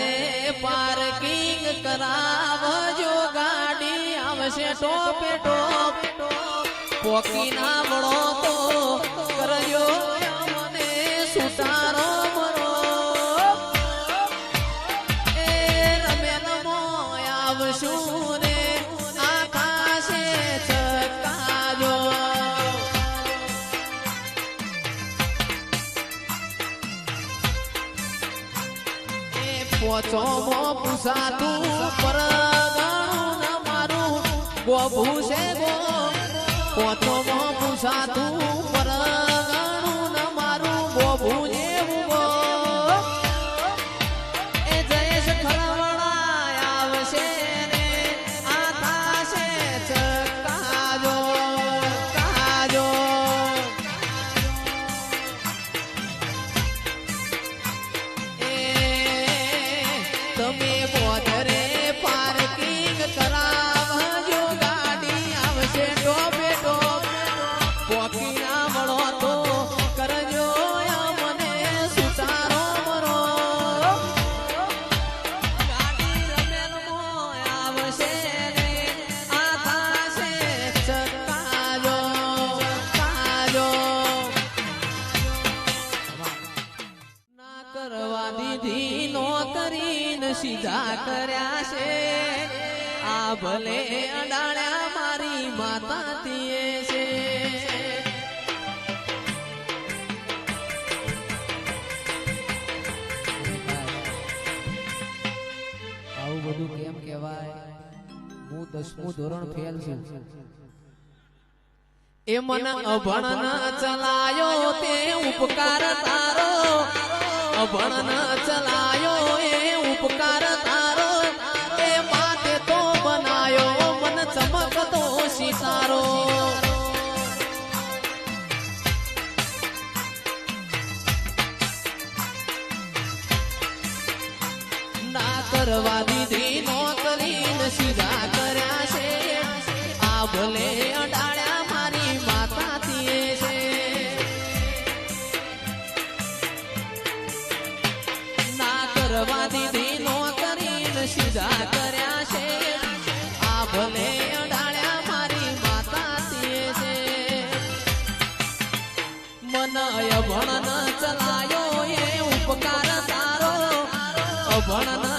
મને પાર્કિંગ કરાવજો, ગાડી આવશે ટોપે ટોપ. પોકી ના મળો તો કરજો મને સુતારો મરો. એ રમે નમો આવશું પોચો મો પુસાતું પરગણું ન મારું. ગોભું છે ગો. પોચો મો પુસાતું તમે બોધરે પાર્કિંગ કરાવજો, ગાડી આવશે ટોપે ટોપ. કરજો મને સુતારો આવશે ને આ થાશે ચકાજો ચકાજો. ના કરવા દીધી નોકરીને સીધા કર્યા છે. આ ભલે અડાળ્યા મારી માતા તીએ છે. આવું બધું કેમ કહેવાય? હું દસમું ધોરણ ફેલ છું. એ મન અભણ ન ચલાયો તે ઉપકાર તારો. અભણ ન ચલાયો એ ઉપકાર તારો, એ માટે તો બનાયો મન ચમકતો સિતારો. ના કરવા દીધી નોકરી સીધા કર્યા છે. આ ભલે સીધા કર્યા છે. આ ભલે અડાળ્યા મારી માતા સીએ ચલાયો એ ઉપકાર તારો અભણ